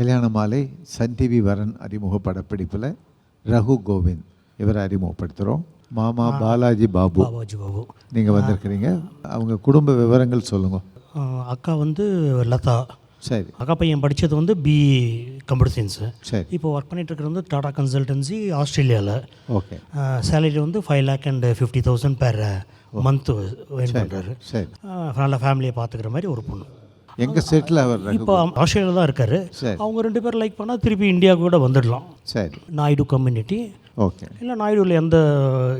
கல்யாண மாலை Sun TV வரன் அறிமுக படப்பிடிப்பில் ரகு கோவிந்த். இவரை அறிமுகப்படுத்துகிறோம் மாமா பாலாஜி பாபு. பாபாஜி பாபு. நீங்கள் வந்திருக்கிறீங்க. அவங்க குடும்ப விவரங்கள் சொல்லுங்க. ஆ, அக்கா வந்து லதா. சரி. அக்கா பையன் படித்தது வந்து பிஇ கம்ப்யூட்டர் சயின்ஸு சரி. இப்போ ஒர்க் பண்ணிட்டு இருக்கிறது வந்து டாடா கன்சல்டன்சி ஆஸ்திரேலியாவில் ஓகே சேலரி வந்து five lakh and fifty thousand per month vein பண்ணுறாரு சரி. நல்ல ஃபேமிலியை பார்த்துக்கிற மாதிரி ஒரு பொண்ணு. எங்கள் செட்டில் அவர் இப்போ ஆஸ்திரேலியா தான் இருக்காரு. அவங்க ரெண்டு பேரும் லைக் பண்ணால் திருப்பி இந்தியாவுக்கு கூட வந்துடலாம் சரி. நாயுடு கம்யூனிட்டி ஓகே இல்லை நாயுடுவில் எந்த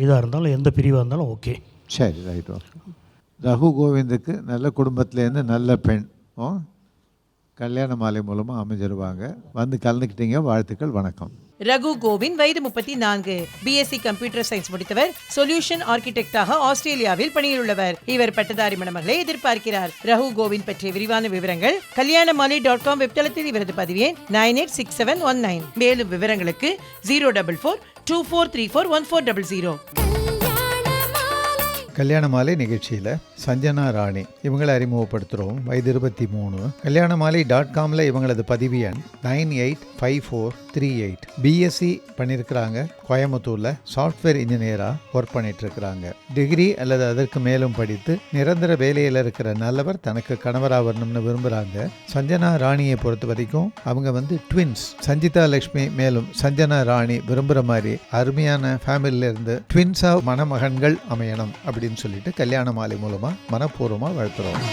இதாக இருந்தாலும் எந்த பிரிவாக இருந்தாலும் ஓகே சரி ரைட் ஓகே ரகு கோவிந்துக்கு நல்ல குடும்பத்துலேருந்து நல்ல பெண். ஓ கல்யாண மாலை மூலமாக அமைஞ்சிருவாங்க. வந்து கலந்துக்கிட்டீங்க. வாழ்த்துக்கள் வணக்கம். ரகு கோவிந்த் வயது முப்பத்தி நான்கு. பிஎஸ்சி கம்ப்யூட்டர் சயின்ஸ் முடித்தவர். சொல்யூஷன் ஆர்கிடெக்டாக ஆஸ்திரேலியாவில் பணியிலுள்ளவர். இவர் பட்டதாரி மணமகளை எதிர்பார்க்கிறார். ரகு கோவிந்த் பற்றிய விரிவான விவரங்கள் கல்யாணமாலி டாட் காம் வெப்தளத்தில் இவரது பதிவு எண் nine eight six seven one nine. மேலும் விவரங்களுக்கு zero double four two four three four one four double zero. Kalyana Malai நிகழ்ச்சியில் சஞ்சனா ராணி இவங்களை அறிமுகப்படுத்துகிறோம் வயது இருபத்தி மூணு. கல்யாண மாலை டாட் காமில் இவங்களது பதிவு எண் nine eight five four three eight. BSc பண்ணியிருக்கிறாங்க கோயம்புத்தூரில் சாஃப்ட்வேர் இன்ஜினியராக ஒர்க் பண்ணிகிட்ருக்கிறாங்க டிகிரி அல்லது அதற்கு மேலும் படித்து நிரந்தர வேலையில் இருக்கிற நல்லவர் தனக்கு கணவராக வரணும்னு விரும்புகிறாங்க சஞ்சனா ராணியை பொறுத்த வரைக்கும் அவங்க வந்து ட்வின்ஸ் சஞ்சிதா லக்ஷ்மி மேலும் சஞ்சனா ராணி விரும்புகிற மாதிரி அருமையான ஃபேமிலியிலேருந்து இருந்து மணமகன்கள் அமையணும். அப்படி அப்படின்னு சொல்லிட்டு கல்யாண மாலை மூலமா மனப்பூர்வமாக வாழ்த்துறோம்.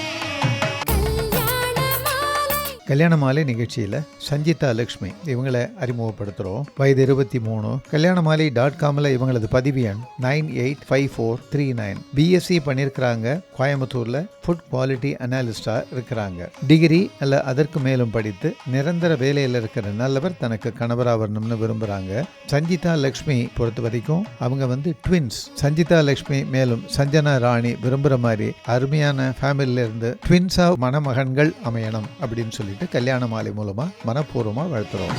கல்யாண மாலை நிகழ்ச்சியில் சஞ்சிதா லக்ஷ்மி இவங்களை அறிமுகப்படுத்துகிறோம் வயது இருபத்தி மூணு. கல்யாண மாலை டாட் காமில் இவங்களது பதிவு எண் nine eight five four three nine BSc பண்ணியிருக்கிறாங்க கோயம்புத்தூரில் ஃபுட் குவாலிட்டி அனாலிஸ்டாக இருக்கிறாங்க. டிகிரி அல்ல அதற்கு மேலும் படித்து நிரந்தர வேலையில் இருக்கிற நல்லவர் தனக்கு கணவராக வரணும்னு விரும்புகிறாங்க சஞ்சிதா லக்ஷ்மி பொறுத்த வரைக்கும் அவங்க வந்து ட்வின்ஸ் சஞ்சிதா லக்ஷ்மி மேலும் சஞ்சனா ராணி விரும்புகிற மாதிரி அருமையான ஃபேமிலியில இருந்து மணமகன்கள் அமையணும் அப்படின்னு சொல்லி சொல்லிட்டு கல்யாண மாலை மூலமா மனப்பூர்வமா வாழ்த்துறோம்.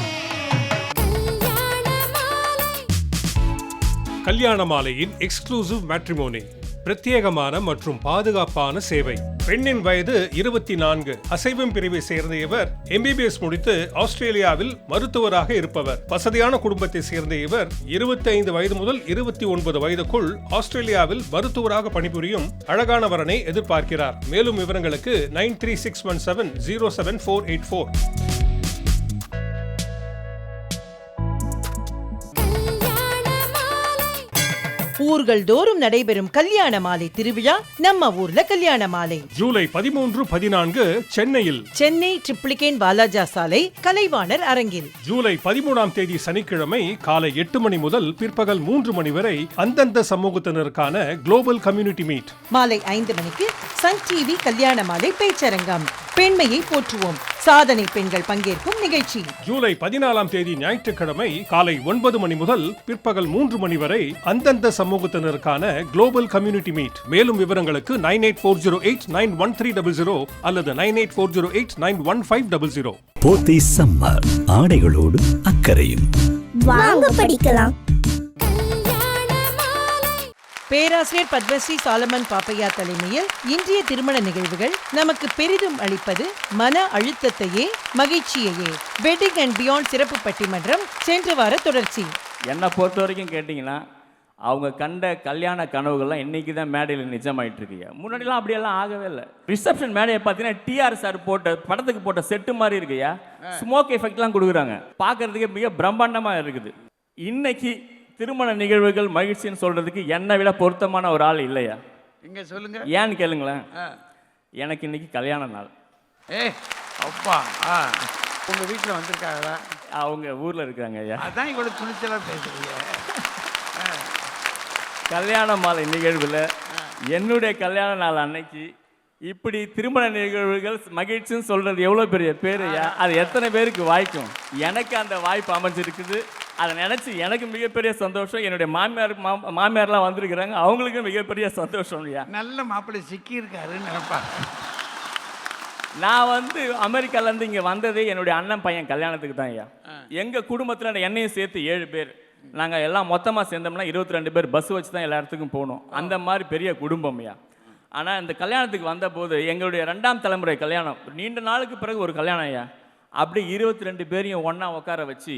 கல்யாண மாலை. கல்யாண மாலையின் எக்ஸ்க்ளூசிவ் மேட்ரிமோனி பிரத்யேகமான மற்றும் பாதுகாப்பான சேவை. பெண்ணின் வயது இருபத்தி நான்கு அசைவம் பிரிவை சேர்ந்த இவர் எம்பிபிஎஸ் முடித்து ஆஸ்திரேலியாவில் மருத்துவராக இருப்பவர். வசதியான குடும்பத்தை சேர்ந்த இவர் 25 வயது முதல் இருபத்தி ஒன்பது வயதுக்குள் ஆஸ்திரேலியாவில் மருத்துவராக பணிபுரியும் அழகான வரனை எதிர்பார்க்கிறார். மேலும் விவரங்களுக்கு nine three six one seven zero seven four eight four. ஊர்கள் தோறும் நடைபெறும் கல்யாண மாலை திருவிழா நம்ம ஊர்ல கல்யாண மாலை. ஜூலை பதிமூன்று பதினான்கு சென்னையில். சென்னை ட்ரிப்ளிகேன் வாலாஜா சாலை கலைவாணர் அரங்கில். ஜூலை பதிமூணாம் தேதி சனிக்கிழமை காலை எட்டு மணி முதல் பிற்பகல் மூன்று மணி வரை அந்தந்த சமூகத்தினருக்கான குளோபல் கம்யூனிட்டி மீட் மாலை ஐந்து மணிக்கு சன் டிவி கல்யாண மாலை பேச்சரங்கம். பெண்மையை போற்றுவோம். சாதனை பெண்கள் பங்கேற்கும் நிகழ்ச்சி. ஜூலை பதினாலாம் தேதி ஞாயிற்றுக்கிழமை காலை ஒன்பது மணி முதல் பிற்பகல் மூன்று மணி வரை அந்தந்த சமூகத்தினருக்கான குளோபல் கம்யூனிட்டி மீட் மேலும் விவரங்களுக்கு nine eight four zero eight nine one three double zero அல்லது nine eight four zero eight nine one five double zero. Pothys summer ஆடைகளோடு அக்கறையும். வாங்க படிக்கலாம். பேராசிரியர் பத்மஸ்ரீ சாலமன் பாப்பையா தலைமையில் இன்றைய திருமண நிகழ்வுகள் நமக்கு பெரிதும் அளிப்பது மன அழுத்தத்தையே மகிழ்ச்சியையே. வெட்டிங் அண்ட் பியாண்ட் சிறப்பு பட்டிமன்றம் சென்ற வார தொடர்ச்சி. என்னை பொறுத்த வரைக்கும் கேட்டிங்கன்னா அவங்க கண்ட கல்யாண கனவுகள்லாம் இன்னைக்கு தான் மேடையில் நிஜமாயிட்டு இருக்குங்க முன்னாடிலாம் அப்படியெல்லாம் ஆகவே இல்லை. ரிசப்ஷன் மேடையை பார்த்தீங்கன்னா டிஆர் சார் போட்ட படத்துக்கு போட்ட செட்டு மாதிரி இருக்குயா ஸ்மோக் எஃபெக்ட்லாம் கொடுக்குறாங்க. பார்க்கறதுக்கே மிக பிரம்மாண்டமாக இருக்குது. இன்னைக்கு திருமண நிகழ்வுகள் மகிழ்ச்சின்னு சொல்கிறதுக்கு என்னை விட பொருத்தமான ஒரு ஆள் இல்லையா? இங்க சொல்லுங்க? ஏன்னு கேளுங்களேன். எனக்கு இன்னைக்கு கல்யாண நாள். ஏ அப்பா ஆ. உங்க வீட்டில் வந்திருக்காங்களா? அவங்க ஊரில் இருக்கிறாங்க ஐயா அதான் இவ்வளவு துணிச்சலா பேசுறீங்க. கல்யாண மாலை நிகழ்வில் என்னுடைய கல்யாண நாள் அன்னைக்கு இப்படி திருமண நிகழ்வுகள் மகிழ்ச்சின்னு சொல்றது எவ்வளோ பெரிய பேருயா அது எத்தனை பேருக்கு வாய்க்கும்? எனக்கு அந்த வாய்ப்பு அமைஞ்சிருக்குது. அதை நினச்சி எனக்கு மிகப்பெரிய சந்தோஷம். என்னுடைய மாமியார் மா- மாமியார்லாம் வந்திருக்கிறாங்க. அவங்களுக்கும் மிகப்பெரிய சந்தோஷம் ஐயா நல்ல மாப்பிள்ளை சிக்கி இருக்காருன்னு நினைப்பாங்க நான் வந்து அமெரிக்காலேருந்து இங்கே வந்ததே என்னுடைய அண்ணன் பையன் கல்யாணத்துக்கு தான் ஐயா. எங்கள் குடும்பத்தில் என்னையும் சேர்த்து ஏழு பேர். நாங்கள் எல்லாம் மொத்தமாக சேர்ந்தோம்னா இருபத்தி ரெண்டு பேர் பஸ் வச்சு தான் எல்லா இடத்துக்கும் போகணும் அந்த மாதிரி பெரிய குடும்பம் ஐயா ஆனால் இந்த கல்யாணத்துக்கு வந்தபோது எங்களுடைய ரெண்டாம் தலைமுறை கல்யாணம். நீண்ட நாளுக்கு பிறகு ஒரு கல்யாணம் ஐயா. அப்படி இருபத்தி ரெண்டு பேரையும் ஒன்றா உட்கார வச்சு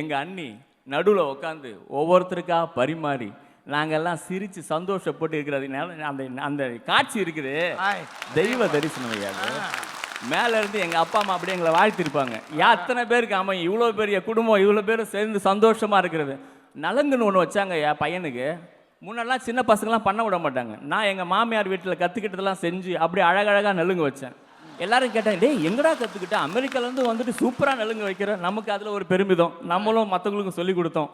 எங்கள் அண்ணி நடுவில் உட்காந்து ஒவ்வொருத்தருக்கா பரிமாறி நாங்கெல்லாம் சிரித்து சந்தோஷப்பட்டு இருக்கிறது. அந்த அந்த காட்சி இருக்குது. தெய்வ தரிசனம் ஐயா. மேல இருந்து எங்க அப்பா அம்மா அப்படியே எங்களை வாழ்த்திருப்பாங்க. யா அத்தனை பேருக்கு ஆமா இவ்வளோ பெரிய குடும்பம் இவ்வளோ பேர் சேர்ந்து சந்தோஷமா இருக்கிறது. நலங்குன்னு ஒன்று வச்சாங்க ஐயா பையனுக்கு. முன்னெல்லாம் சின்ன பசங்களாம் பண்ண விட மாட்டாங்க. நான் எங்கள் மாமியார் வீட்டில் கற்றுக்கிட்டதெல்லாம் செஞ்சு அப்படியே அழகழகாக நலுங்கு வச்சேன். எல்லாரும் கேட்டாங்க டேய் எங்கடா கற்றுக்கிட்ட அமெரிக்காலேருந்து வந்துட்டு சூப்பராக நலுங்கு வைக்கிற? நமக்கு அதில் ஒரு பெருமிதம். நம்மளும் மற்றவங்களுக்கும் சொல்லி கொடுத்தோம்.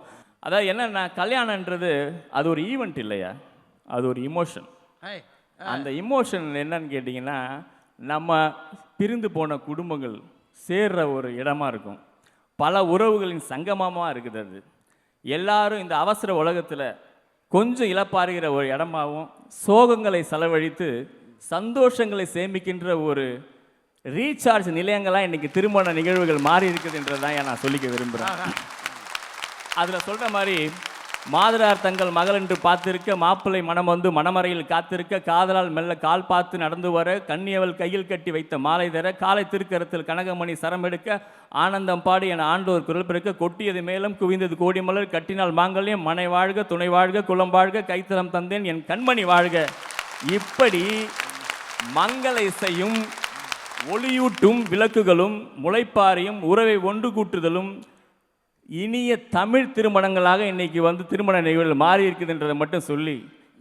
அதாவது என்னன்னா கல்யாணன்றது அது ஒரு ஈவெண்ட் இல்லையா? அது ஒரு இமோஷன் அந்த இமோஷன் என்னன்னு கேட்டிங்கன்னா நம்ம பிரிந்து போன குடும்பங்கள் சேர்ற ஒரு இடமா இருக்கும். பல உறவுகளின் சங்கமமாக இருக்குது அது. எல்லாரும் இந்த அவசர உலகத்தில் கொஞ்சம் இழப்பாருகிற ஒரு இடமாவும் சோகங்களை செலவழித்து சந்தோஷங்களை சேமிக்கின்ற ஒரு ரீசார்ஜ் நிலையங்களாக இன்னைக்கு திருமண நிகழ்வுகள் மாறி இருக்குதுன்றதான் நான் சொல்லிக்க விரும்புகிறேன் அதில் சொல்கிற மாதிரி மாதரார் தங்கள் மகள் என்று பார்த்திருக்க மாப்பிள்ளை மனம் வந்து மணமறையில் காத்திருக்க காதலால் மெல்ல கால் பார்த்து நடந்து வர கண்ணியவள் கையில் கட்டி வைத்த மாலை தர காலை திருக்கரத்தில் கனகமணி சரம் எடுக்க ஆனந்தம் பாடி என ஆண்டோர் குரல் பிறக்க கொட்டியது மேலும் குவிந்தது கோடி மலர் கட்டினால் மாங்கல்யம் மனை வாழ்க துணை வாழ்க குலம் வாழ்க கைத்தலம் தந்தேன் என் கண்மணி வாழ்க. இப்படி மங்கள இசையும் ஒளியூட்டும் விளக்குகளும் முளைப்பாரியும் உறவை ஒன்று கூட்டுதலும் இனிய தமிழ் திருமணங்களாக இன்றைக்கி வந்து திருமண நிகழ்வுகள் மாறி இருக்குதுன்றதை மட்டும் சொல்லி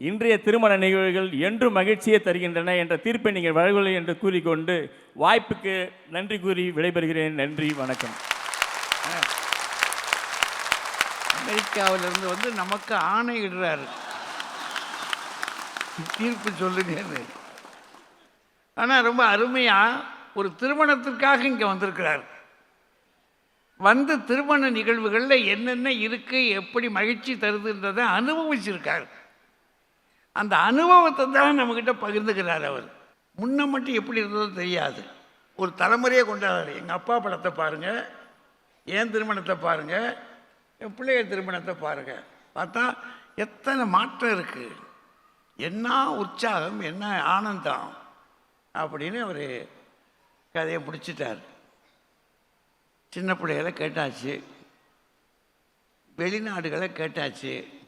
இன்றைய திருமண நிகழ்வுகள் என்றும் மகிழ்ச்சியை தருகின்றன என்ற தீர்ப்பை நீங்கள் வழங்கவில்லை என்று கூறிக்கொண்டு வாய்ப்புக்கு நன்றி கூறி விடைபெறுகிறேன். நன்றி வணக்கம். அமெரிக்காவிலிருந்து வந்து நமக்கு ஆணையிடுறாரு தீர்ப்பு சொல்லுங்கன்னு. ஆனால் ரொம்ப அருமையாக ஒரு திருமணத்திற்காக இங்கே வந்திருக்கிறார். வந்து திருமண நிகழ்வுகளில் என்னென்ன இருக்குது எப்படி மகிழ்ச்சி தருதுன்றதை அனுபவிச்சிருக்கார். அந்த அனுபவத்தை தான் நம்மக்கிட்ட பகிர்ந்துக்கிறார் அவர். முன்ன மட்டும் எப்படி இருந்ததோ தெரியாது. ஒரு தலைமுறையை கொண்டாடுறாரு. எங்கள் அப்பா படத்தை பாருங்கள் என் திருமணத்தை பாருங்கள் என் பிள்ளைய திருமணத்தை பாருங்கள் பார்த்தா எத்தனை மாற்றம் இருக்குது என்ன உற்சாகம் என்ன ஆனந்தம் அப்படின்னு அவர் கதையை பிடிச்சிட்டார் சின்ன பிள்ளைகளை கேட்டாச்சு. வெளிநாடுகளை கேட்டாச்சு.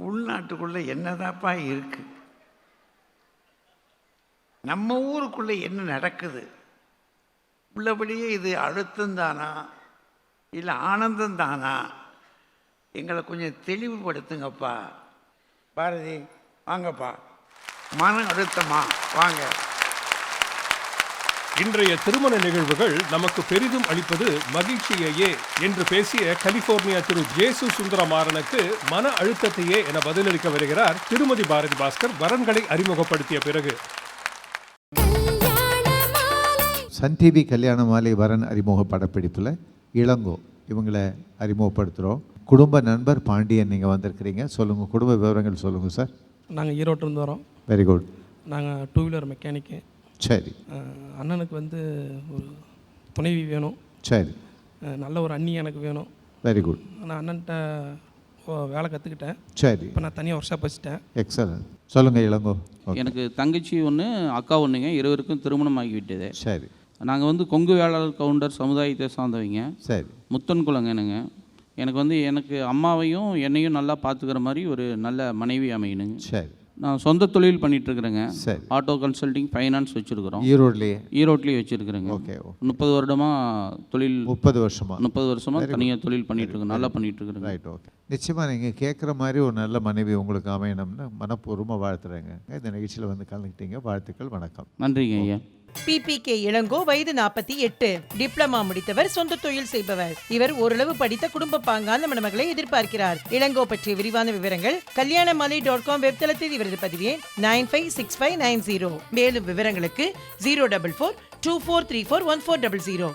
உள்நாட்டுக்குள்ளே என்னதாப்பா இருக்குது நம்ம ஊருக்குள்ளே என்ன நடக்குது? உள்ளபடியே இது அழுத்தம் தானா? இல்லை ஆனந்தம் தானா? எங்களை கொஞ்சம் தெளிவுபடுத்துங்கப்பா. பாரதி வாங்கப்பா. மன அழுத்தமா? வாங்க. இன்றைய திருமண நிகழ்வுகள் நமக்கு பெரிதும் அளிப்பது மகிழ்ச்சியையே என்று பேசிய கலிபோர்னியா திரு ஜேசு சுந்தரமாறனுக்கு மன அழுத்தத்தையே என பதிலளிக்க வருகிறார் திருமதி பாரதி பாஸ்கர் வரன்களை அறிமுகப்படுத்திய பிறகு. சன் டிவி கல்யாண மாலை வரன் அறிமுக படப்பிடிப்பில் இளங்கோ. இவங்களை அறிமுகப்படுத்துகிறோம் குடும்ப நண்பர் பாண்டியன் நீங்கள் வந்திருக்கிறீங்க. சொல்லுங்கள் குடும்ப விவரங்கள் சொல்லுங்கள் சார். நாங்கள் ஈரோட்டிலேருந்து வரோம். வெரி குட் நாங்கள் டூ வீலர் மெக்கானிக்கு சரி. அண்ணனுக்கு வந்து ஒரு துணைவி வேணும். சரி. நல்ல ஒரு அண்ணி எனக்கு வேணும். வெரி குட் நான் அண்ணன்ட்ட ஓ, வேலை கற்றுக்கிட்டேன் சரி. இப்போ நான் தனியாக ஒர்க் ஷாப் வச்சுட்டேன். எக்ஸலன்ட் சொல்லுங்கள் இளங்கோ. எனக்கு தங்கச்சி ஒன்று அக்கா ஒன்றுங்க இருவருக்கும் திருமணம் ஆகிவிட்டது சரி. நாங்கள் வந்து கொங்கு வேளாளர் கவுண்டர் சமுதாயத்தை சார்ந்தவங்க. சரி. முத்தன் குலங்க எனக்கு எனக்கு வந்து எனக்கு அம்மாவையும் என்னையும் நல்லா பார்த்துக்கிற மாதிரி ஒரு நல்ல மனைவி அமையணுங்க. சரி. நான் சொந்த தொழில் பண்ணிட்டு இருக்கிறேங்க சரி. ஆட்டோ கன்சல்டிங் ஃபைனான்ஸ் வச்சுருக்கிறோம். ஈரோட்லேயே? ஈரோட்லேயே வச்சுருக்கிறேங்க. ஓகே முப்பது வருடமாக தொழில் முப்பது வருஷமா? முப்பது வருஷமாக தனியாக தொழில் பண்ணிட்டு இருக்கேன் நல்லா பண்ணிட்டு இருக்கிறேங்க ரைட் ஓகே நிச்சயமாக நீங்கள் கேட்குற மாதிரி ஒரு நல்ல மனைவி உங்களுக்கு அமையணும்னு மனப்பூர்வமாக வாழ்த்துறேங்க. இந்த நிகழ்ச்சியில் வந்து கலந்துக்கிட்டீங்க. வாழ்த்துக்கள் வணக்கம். நன்றிங்க ஐயா. பிபிகே இளங்கோ வயது நாற்பத்தி எட்டு. டிப்ளமா முடித்தவர் சொந்த தொழில் செய்பவர். இவர் ஓரளவு படித்த குடும்ப பாங்கான மணமகளை எதிர்பார்க்கிறார். இளங்கோ பற்றிய விரிவான விவரங்கள் கல்யாணமாலை டாட் காம் வெப்தளத்தில் இவரது பதிவு nine five six five nine zero. மேலும் விவரங்களுக்கு zero double four two four three four one four double zero.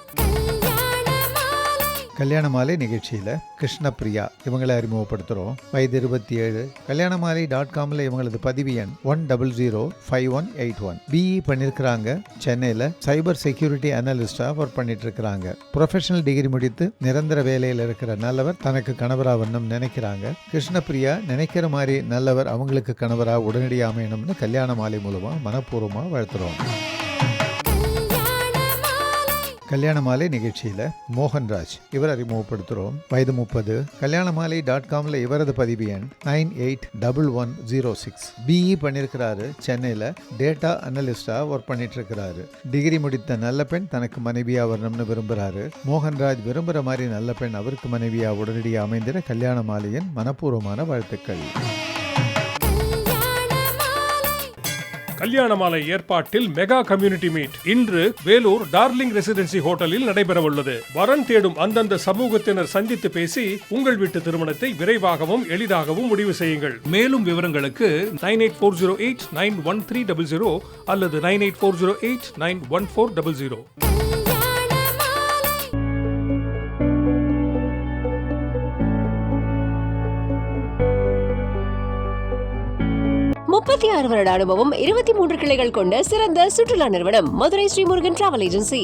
Kalyana Malai நிகழ்ச்சியில் கிருஷ்ணப்பிரியா இவங்களை அறிமுகப்படுத்துகிறோம் வயது இருபத்தி ஏழு கல்யாண மாலை டாட் காமில் இவங்களது பதிவு எண் one double zero five one eight one BE பண்ணியிருக்கிறாங்க சென்னையில் சைபர் செக்யூரிட்டி அனலிஸ்டாக ஒர்க் பண்ணிட்டு இருக்கிறாங்க ப்ரொஃபஷனல் டிகிரி முடித்து நிரந்தர வேலையில் இருக்கிற நல்லவர் தனக்கு கணவராக வரணும்னு நினைக்கிறாங்க. கிருஷ்ணப்பிரியா நினைக்கிற மாதிரி நல்லவர் அவங்களுக்கு கணவராக உடனடியாக அமையணும்னு கல்யாண மாலை மூலமாக மனப்பூர்வமாக வாழ்த்துறோம். கல்யாண மாலை நிகழ்ச்சியில் மோகன்ராஜ். இவர் அறிமுகப்படுத்துகிறோம் வயது முப்பது. கல்யாண மாலை டாட் காமில் இவரது பதிவு எண் nine eight double one zero six. BE பண்ணியிருக்கிறாரு சென்னையில் டேட்டா அனலிஸ்டாக ஒர்க் பண்ணிட்டு இருக்கிறாரு டிகிரி முடித்த நல்ல பெண் தனக்கு மனைவியாக வரணும்னு விரும்புகிறாரு மோகன்ராஜ் விரும்புகிற மாதிரி நல்ல பெண் அவருக்கு மனைவியாக உடனடியாக அமைந்திட கல்யாண மாலையின் மனப்பூர்வமான வாழ்த்துக்கள். கல்யாண மாலை ஏற்பாட்டில் மெகா கம்யூனிட்டி மீட். இன்று வேலூர் டார்லிங் ரெசிடென்சி ஹோட்டலில் நடைபெறவுள்ளது. வரன் தேடும் அந்தந்த சமூகத்தினர் சந்தித்து பேசி உங்கள் வீட்டு திருமணத்தை விரைவாகவும் எளிதாகவும் முடிவு செய்யுங்கள். மேலும் விவரங்களுக்கு nine eight four zero eight nine one three double zero அல்லது nine eight four zero eight nine one four double zero. முப்பத்தி ஆறு வருட அனுபவம் இருபத்தி மூன்று கிளைகள் கொண்ட சிறந்த சுற்றுலா நிறுவனம் மதுரை ஸ்ரீமுருகன் டிராவல் ஏஜென்சி.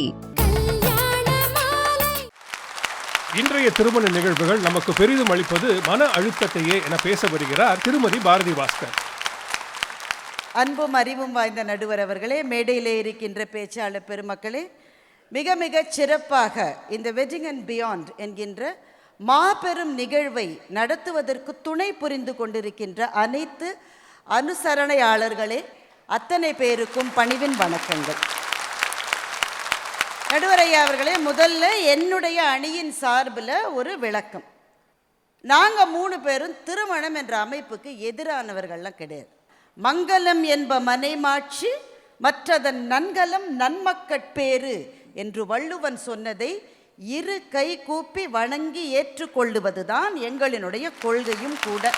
இன்றைய திருமண நிகழ்வுகள் நமக்கு பெரிதும் அளிப்பது மன அழுத்தத்தையே என பேச வருகிறார் திருமதி பாரதி பாஸ்கர். அன்பும் அறிவும் வாய்ந்த நடுவர் அவர்களே மேடையிலே இருக்கின்ற பேச்சாளர் பெருமக்களே மிக மிக சிறப்பாக இந்த வெட்டிங் அண்ட் பியாண்ட் என்கின்ற மாபெரும் நிகழ்வை நடத்துவதற்கு துணை புரிந்து கொண்டிருக்கின்ற அனைத்து அனுசரணையாளர்களே அத்தனை பேருக்கும் பணிவின் வணக்கங்கள். நடுவரையா அவர்களே முதல்ல என்னுடைய அணியின் சார்பில் ஒரு விளக்கம். நாங்கள் மூணு பேரும் திருமணம் என்ற அமைப்புக்கு எதிரானவர்கள்லாம் கிடையாது. மங்களம் என்ப மனைமாட்சி மற்றதன் நன்கலம் நன்மக்கட்பேறு என்று வள்ளுவன் சொன்னதை இரு கை கூப்பி வணங்கி ஏற்றுக்கொள்ளுவதுதான் எங்களினுடைய கொள்கையும் கூட.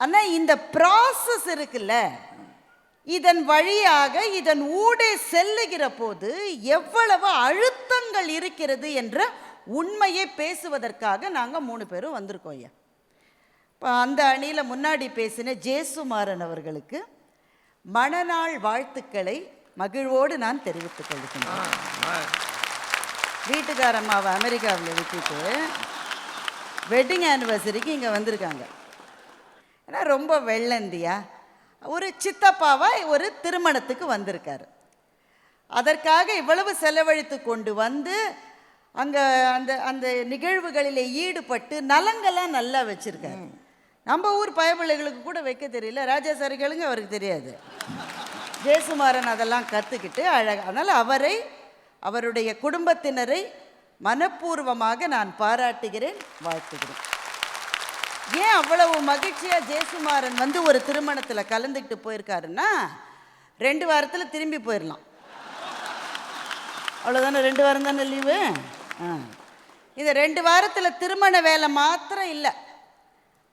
ஆனால் இந்த ப்ராசஸ் இருக்குல்ல இதன் வழியாக இதன் ஊடே செல்லுகிற போது எவ்வளவு அழுத்தங்கள் இருக்கிறது என்ற உண்மையை பேசுவதற்காக நாங்கள் மூணு பேரும் வந்திருக்கோம் ஐயா. இப்போ அந்த அணியில் முன்னாடி பேசின ஜேசுமாறன் அவர்களுக்கு மணநாள் வாழ்த்துக்களை மகிழ்வோடு நான் தெரிவித்துக் கொள்கிறேன். வீட்டுக்காரம்மாவை அமெரிக்காவில் விட்டுட்டு வெட்டிங் ஆனிவர்சரிக்கு இங்கே வந்திருக்காங்க. ஏன்னா ரொம்ப வெள்ளந்தியா? ஒரு சித்தப்பாவா ஒரு திருமணத்துக்கு வந்திருக்காரு. அதற்காக இவ்வளவு செலவழித்து கொண்டு வந்து அங்கே அந்த அந்த நிகழ்வுகளில் ஈடுபட்டு நலங்கெல்லாம் நல்லா வச்சுருக்காரு. நம்ம ஊர் பயபிள்ளைகளுக்கு கூட வைக்க தெரியல. ராஜாசாரிகளுங்க அவருக்கு தெரியாது. ஜெயசுமாரன் அதெல்லாம் கற்றுக்கிட்டு அழக அதனால் அவரை அவருடைய குடும்பத்தினரை மனப்பூர்வமாக நான் பாராட்டுகிறேன் வாழ்த்துகிறேன். ஏன் அவ்வளவு மகிழ்ச்சியாக ஜெயசுமாரன் வந்து ஒரு திருமணத்தில் கலந்துக்கிட்டு போயிருக்காருன்னா ரெண்டு வாரத்தில் திரும்பி போயிடலாம் அவ்வளோதானே ரெண்டு வாரம் தானே லீவு ஆ. இந்த ரெண்டு வாரத்தில் திருமண வேலை மாத்திரம் இல்லை.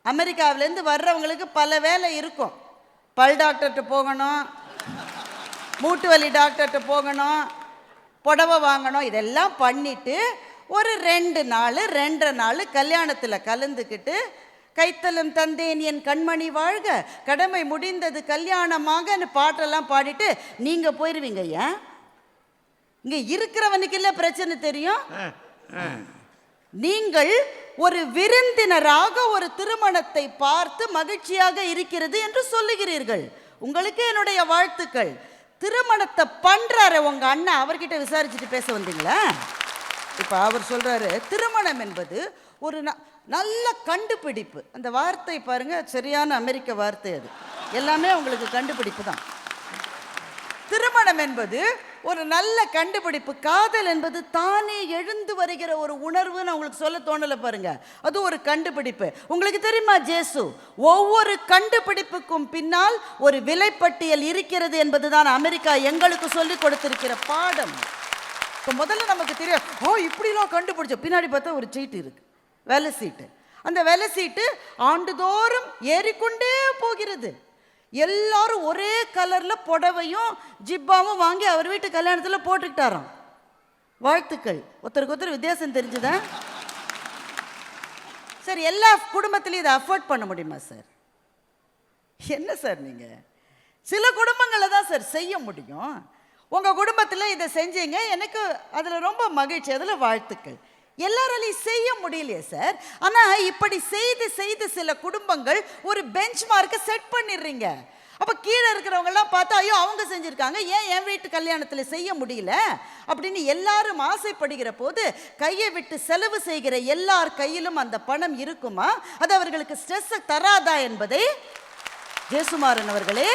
அமெரிக்காவிலேருந்து வர்றவங்களுக்கு பல வேலை இருக்கும். பல் டாக்டர்கிட்ட போகணும் மூட்டு வலி டாக்டர்கிட்ட போகணும் புடவை வாங்கணும் இதெல்லாம் பண்ணிட்டு ஒரு ரெண்டு நாள் ரெண்டரை நாள் கல்யாணத்தில் கலந்துக்கிட்டு கைத்தலம் தந்தேன் என் கண்மணி வாழ்க கடமை முடிந்தது கல்யாணமாகன்னு பாட்டெல்லாம் பாடிட்டு நீங்கள் போயிடுவீங்க ஏன்? இங்கே இருக்கிறவனுக்கு இல்லை பிரச்சனை தெரியும்? நீங்கள் ஒரு விருந்தினராக ஒரு திருமணத்தை பார்த்து மகிழ்ச்சியாக இருக்கிறது என்று சொல்லுகிறீர்கள். உங்களுக்கு என்னுடைய வாழ்த்துக்கள். திருமணத்தை பண்ணுறாரு உங்கள் அண்ணன் அவர்கிட்ட விசாரிச்சுட்டு பேச வந்தீங்களா? இப்போ அவர் சொல்கிறாரு திருமணம் என்பது ஒரு ந- நல்ல கண்டுபிடிப்பு. அந்த வார்த்தை பாருங்க சரியான அமெரிக்க வார்த்தை அது. எல்லாமே உங்களுக்கு கண்டுபிடிப்பு தான். திருமணம் என்பது ஒரு நல்ல கண்டுபிடிப்பு. காதல் என்பது தானே எழுந்து வருகிற ஒரு உணர்வுன்னு உங்களுக்கு சொல்ல தோணல பாருங்க. அது ஒரு கண்டுபிடிப்பு. உங்களுக்கு தெரியுமா ஜேசு? ஒவ்வொரு கண்டுபிடிப்புக்கும் பின்னால் ஒரு விலைப்பட்டியல் இருக்கிறது என்பதுதான் அமெரிக்கா எங்களுக்கு சொல்லிக் கொடுத்திருக்கிற பாடம். இப்போ முதல்ல நமக்கு தெரியும் ஓ இப்படிலாம் கண்டுபிடிச்சோம். பின்னாடி பார்த்தா ஒரு சீட்டு இருக்கு. வேலை சீட்டு. அந்த வேலை சீட்டு ஆண்டுதோறும் ஏறிக்கொண்டே போகிறது. எல்லாரும் ஒரே கலரில் புடவையும் ஜிப்பாவும் வாங்கி அவர் வீட்டு கல்யாணத்தில் போட்டுக்கிட்டாராம். வாழ்த்துக்கள். ஒருத்தருக்கு ஒருத்தர் வித்தியாசம் தெரிஞ்சுதா? சார் எல்லா குடும்பத்திலையும் இதை அஃபோர்ட் பண்ண முடியுமா சார்? என்ன சார் நீங்கள் சில குடும்பங்களில் தான் சார் செய்ய முடியும். உங்கள் குடும்பத்தில் இதை செஞ்சீங்க எனக்கு அதில் ரொம்ப மகிழ்ச்சி அதில் வாழ்த்துக்கள். எல்லாராலையும் செய்ய முடியலையே சார் ஆனால் இப்படி செய்து செய்து சில குடும்பங்கள் ஒரு பெஞ்ச் மார்க்கை செட் பண்ணிடுறீங்க. அப்போ கீழே இருக்கிறவங்கெல்லாம் பார்த்தா ஐயோ அவங்க செஞ்சுருக்காங்க. ஏன் என் வீட்டு கல்யாணத்தில் செய்ய முடியல? அப்படின்னு எல்லாரும் ஆசைப்படுகிற போது கையை விட்டு செலவு செய்கிற எல்லார் கையிலும் அந்த பணம் இருக்குமா? அது அவர்களுக்கு ஸ்ட்ரெஸ்ஸை தராதா என்பதை ஜேசுமாறன் அவர்களே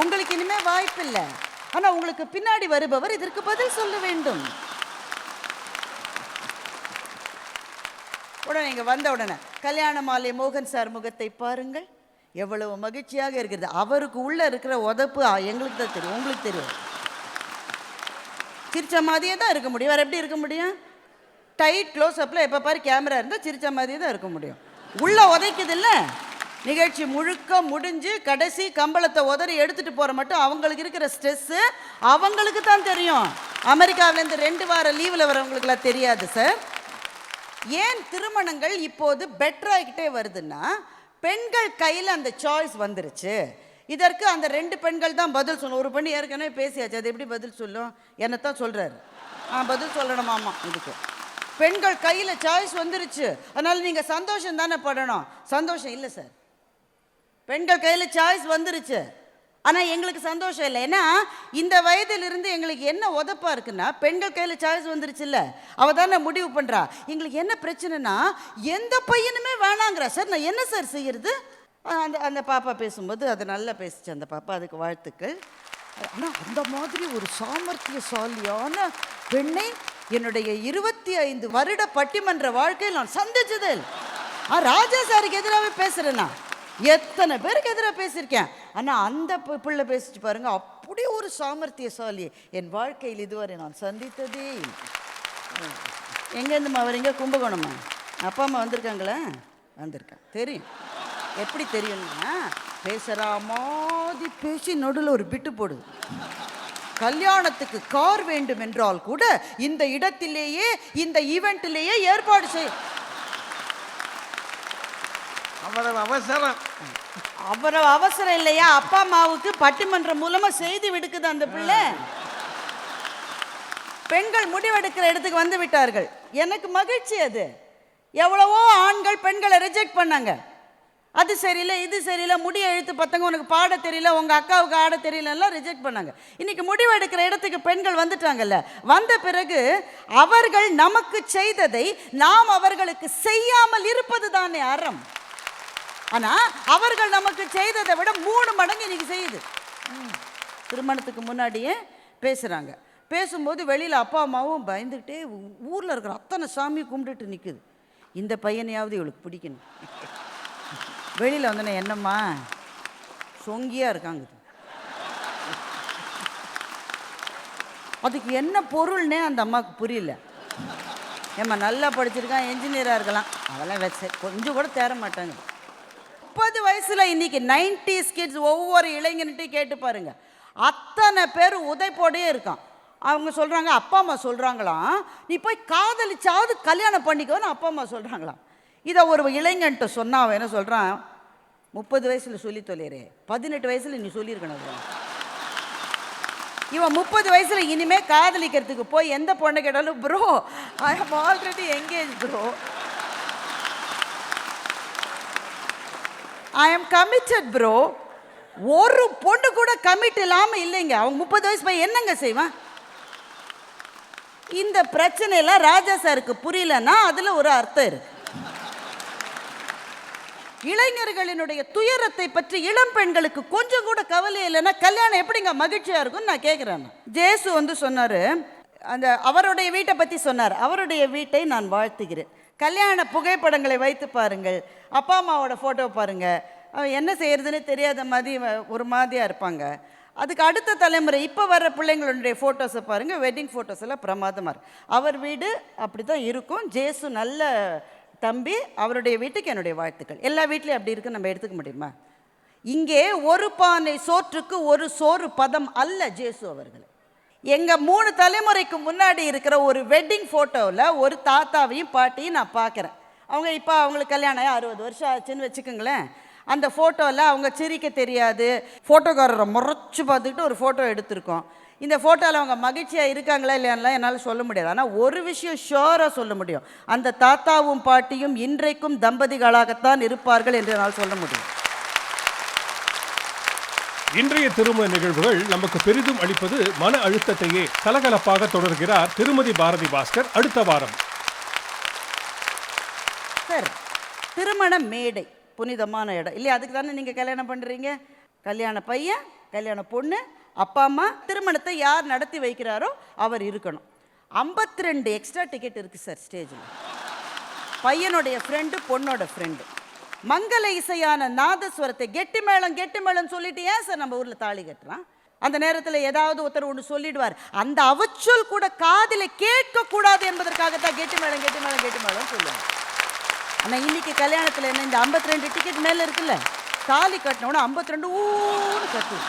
உங்களுக்கு இனிமேல் வாய்ப்பில்லை. ஆனால் உங்களுக்கு பின்னாடி வருபவர் இதற்கு பதில் சொல்ல வேண்டும். உடனே இங்கே வந்த உடனே கல்யாண மாலை மோகன் சார் முகத்தை பாருங்கள். எவ்வளவு மகிழ்ச்சியாக இருக்கிறது. அவருக்கு உள்ளே இருக்கிற உதப்பு எங்களுக்கு தான் தெரியும். உங்களுக்கு தெரியும். சிரிச்ச மாதிரியே தான் இருக்க முடியும். வேறு எப்படி இருக்க முடியும்? டைட் க்ளோஸ் அப்பில் எப்போ பாரு கேமரா இருந்தால் சிரிச்ச மாதிரியே தான் இருக்க முடியும். உள்ளே உதைக்குது இல்லை? நிகழ்ச்சி முழுக்க முடிஞ்சு கடைசி கம்பளத்தை உதறி எடுத்துகிட்டு போகிற மட்டும் அவங்களுக்கு இருக்கிற ஸ்ட்ரெஸ்ஸு அவங்களுக்கு தான் தெரியும். அமெரிக்காவிலேருந்து ரெண்டு வார லீவில் வரவங்களுக்குலாம் தெரியாது சார் ஏன் திருமணங்கள் இப்போது பெட்டர் ஆகிக்கிட்டே வருதுன்னா பெண்கள் கையில் அந்த சாய்ஸ் வந்துருச்சு. இதற்கு அந்த ரெண்டு பெண்கள் தான் பதில் சொல்லணும். ஒரு பெண் ஏற்கனவே பேசியாச்சு. அது எப்படி பதில் சொல்லும்? என்னத்தான் சொல்கிறாரு ஆ பதில் சொல்லணுமாமா இதுக்கு. பெண்கள் கையில் சாய்ஸ் வந்துருச்சு. அதனால் நீங்கள் சந்தோஷம் தானே படணும். சந்தோஷம் இல்லை சார் பெண்கள் கையில் சாய்ஸ் வந்துருச்சு. ஆனால் எங்களுக்கு சந்தோஷம் இல்லை. ஏன்னா இந்த வயதிலிருந்து எங்களுக்கு என்ன உதப்பா இருக்குன்னா பெண்கள் கையில் சாய்ஸ் வந்துருச்சுல்ல. அவள் தானே முடிவு பண்ணுறா எங்களுக்கு என்ன பிரச்சனைனா எந்த பையனுமே வேணாங்கிறா. சார் நான் என்ன சார் செய்கிறது அந்த அந்த பாப்பா பேசும்போது அது நல்லா பேசிச்சு. அந்த பாப்பா அதுக்கு வாழ்த்துக்கள். ஆனால் அந்த மாதிரி ஒரு சாமர்த்தியசாலியான பெண்ணை என்னுடைய இருபத்தி ஐந்து வருட பட்டிமன்ற வாழ்க்கையில் நான் சந்திச்சது ஆ ராஜா சாருக்கு எதிராகவே பேசுகிறேன் நான். எத்தனை பேருக்கு எதிராக பேசியிருக்கேன். ஆனால் அந்த பிள்ளை பேசிச்சு பாருங்க அப்படி ஒரு சாமர்த்தியசாலி. என் வாழ்க்கையில் இதுவரை நான் சந்தித்ததே எங்கேருந்துமா வரீங்க? கும்பகோணமா? அப்பா அம்மா வந்திருக்காங்களா? வந்திருக்கேன் தெரியும். எப்படி தெரியும்னா பேசுகிற மாதிரி பேசி நடுவில் ஒரு பிட்டு போடுது. கல்யாணத்துக்கு கார் வேண்டும் என்றால் கூட இந்த இடத்திலேயே இந்த ஈவெண்ட்டிலேயே ஏற்பாடு செய் அவ்வளவு அவசரம். அவ்வளவு அவசரம் இல்லையா? அப்பா அம்மாவுக்கு பட்டிமன்றம் மூலமா செய்தி விடுக்குது அந்த பிள்ளை. பெண்கள் முடிவெடுக்கிற இடத்துக்கு வந்து விட்டார்கள். எனக்கு மகிழ்ச்சி அது. எவ்வளவோ ஆண்கள் பெண்களை ரிஜெக்ட் பண்ணாங்க. அது சரியில்லை இது சரியில்லை முடிய எழுத்து பத்தங்க உனக்கு பாட தெரியல உங்கள் அக்காவுக்கு ஆட தெரியலலாம் ரிஜெக்ட் பண்ணாங்க. இன்னைக்கு முடிவெடுக்கிற இடத்துக்கு பெண்கள் வந்துட்டாங்கல்ல. வந்த பிறகு அவர்கள் நமக்கு செய்ததை நாம் அவர்களுக்கு செய்யாமல் இருப்பது தானே அறம். ஆனால் அவர்கள் நமக்கு செய்ததை விட மூணு மடங்கு இன்றைக்கி செய்யுது. ம். திருமணத்துக்கு முன்னாடியே பேசுகிறாங்க பேசும்போது வெளியில் அப்பா அம்மாவும் பயந்துக்கிட்டே ஊரில் இருக்கிற அத்தனை சாமி கும்பிட்டுட்டு நிற்குது இந்த பையனையாவது இவளுக்கு பிடிக்கணும். வெளியில் வந்தோன்னே என்னம்மா? சொங்கியாக இருக்காங்க அதுக்கு என்ன பொருள்னே அந்த அம்மாவுக்கு புரியல. ஏம்மா நல்லா படிச்சிருக்கான் என்ஜினியராக இருக்கலாம். அதெல்லாம் வச்சு கொஞ்சம் கூட தேர மாட்டாங்க. முப்பது வயசில் இன்றைக்கி நைன்டிஸ் கிட்ஸ் ஒவ்வொரு இளைஞன்ட்டையும் கேட்டு பாருங்கள் அத்தனை பேர் உதைப்போடே இருக்கான். அவங்க சொல்கிறாங்க அப்பா அம்மா சொல்கிறாங்களாம் நீ போய் காதலிச்சாவது கல்யாணம் பண்ணிக்கோன்னு அப்பா அம்மா சொல்கிறாங்களாம் இதை ஒரு இளைஞன்ட்டு சொன்னா அவன் என்ன சொல்கிறான் முப்பது வயசில் சொல்லி தொலைறே பதினெட்டு வயசில் நீ சொல்லியிருக்கணும் இவன் முப்பது வயசில் இனிமேல் காதலிக்கிறதுக்கு போய் எந்த பொண்ணை கேட்டாலும் bro I have already engage bro I am committed bro ஒரு பொண்ணு கூட கமிட் இல்லாமல் இல்லைங்க. அவங்க முப்பது வயசு போய் என்னங்க செய்வான்? இந்த பிரச்சனையெல்லாம் ராஜா சாருக்கு புரியலன்னா அதில் ஒரு அர்த்தம் இருக்கு. இளைஞர்களினுடைய துயரத்தை பற்றி இளம் பெண்களுக்கு கொஞ்சம் கூட கவலை இல்லைன்னா கல்யாணம் எப்படிங்க மகிழ்ச்சியாக இருக்கும்னு நான் கேட்குறேன் ஜேசு வந்து சொன்னார் அந்த அவருடைய வீட்டை பற்றி சொன்னார். அவருடைய வீட்டை நான் வாழ்த்துகிறேன். கல்யாண புகைப்படங்களை வைத்து பாருங்கள். அப்பா அம்மாவோட ஃபோட்டோ பாருங்கள் அவன் என்ன செய்கிறதுன்னு தெரியாத மாதிரி ஒரு மாதிரியாக இருப்பாங்க. அதுக்கு அடுத்த தலைமுறை இப்போ வர பிள்ளைங்களுடைய ஃபோட்டோஸை பாருங்கள் வெட்டிங் ஃபோட்டோஸ் எல்லாம் பிரமாதமாக இருக்கு. அவர் வீடு அப்படி தான் இருக்கும். ஜேசு நல்ல தம்பி. அவருடைய வீட்டுக்கு என்னுடைய வாழ்த்துக்கள். எல்லா வீட்லேயும் அப்படி இருக்கு நம்ம எடுத்துக்க முடியுமா? இங்கே ஒரு பானை சோற்றுக்கு ஒரு சோறு பதம் அல்ல ஜேசு அவர்கள். எங்கள் மூணு தலைமுறைக்கு முன்னாடி இருக்கிற ஒரு வெட்டிங் ஃபோட்டோவில் ஒரு தாத்தாவையும் பாட்டியும் நான் பார்க்குறேன். அவங்க இப்போ அவங்களுக்கு கல்யாணம் ஆகி அறுபது வருஷம் ஆச்சுன்னு வச்சுக்கோங்களேன். அந்த ஃபோட்டோவில் அவங்க சிரிக்க தெரியாது. ஃபோட்டோக்காரரை முறைச்சி பார்த்துக்கிட்டு ஒரு ஃபோட்டோ எடுத்திருக்கோம். இந்த ஃபோட்டோவில் அவங்க மகிழ்ச்சியாக இருக்காங்களா இல்லையான்லாம் என்னால் சொல்ல முடியாது. ஆனால் ஒரு விஷயம் ஷோராக சொல்ல முடியும். அந்த தாத்தாவும் பாட்டியும் இன்றைக்கும் தம்பதிகளாகத்தான் இருப்பார்கள் என்று என்னால் சொல்ல முடியும். இன்றைய திருமண நிகழ்வுகள் நமக்கு பெரிதும் அளிப்பது மன அழுத்தத்தையே கலகலப்பாக தொடர்கிறார் திருமதி பாரதி பாஸ்கர் அடுத்த வாரம். சார் திருமண மேடை புனிதமான இடம். இல்லையா அதுக்கு தானே நீங்கள் கல்யாணம் பண்ணுறீங்க கல்யாண பையன் கல்யாண பொண்ணு அப்பா அம்மா திருமணத்தை யார் நடத்தி வைக்கிறாரோ அவர் இருக்கணும். 52 ரெண்டு எக்ஸ்ட்ரா டிக்கெட் இருக்குது சார் ஸ்டேஜில் பையனுடைய ஃப்ரெண்டு பொண்ணோட ஃப்ரெண்டு மங்கள இசையான நாதஸ்வரத்தை கெட்டி மேளம் கெட்டி மேளம் சொல்லிட்டு ஏன் சார் நம்ம ஊரில் தாலி கட்டுறான்? அந்த நேரத்தில் ஏதாவது ஒருத்தர் ஒன்று சொல்லிடுவார். அந்த அவச்சொல் கூட காதில் கேட்கக்கூடாது என்பதற்காகத்தான் கெட்டி மேளம் கெட்டி மேளம் கெட்டி மேளம் சொல்லுவாங்க. ஆனால் இன்னைக்கு கல்யாணத்தில் என்ன இந்த 52 ரெண்டு டிக்கெட் மேலே இருக்குல்ல தாலி கட்டினோட 52 ரெண்டு ஊன்னு கட்டுவோம்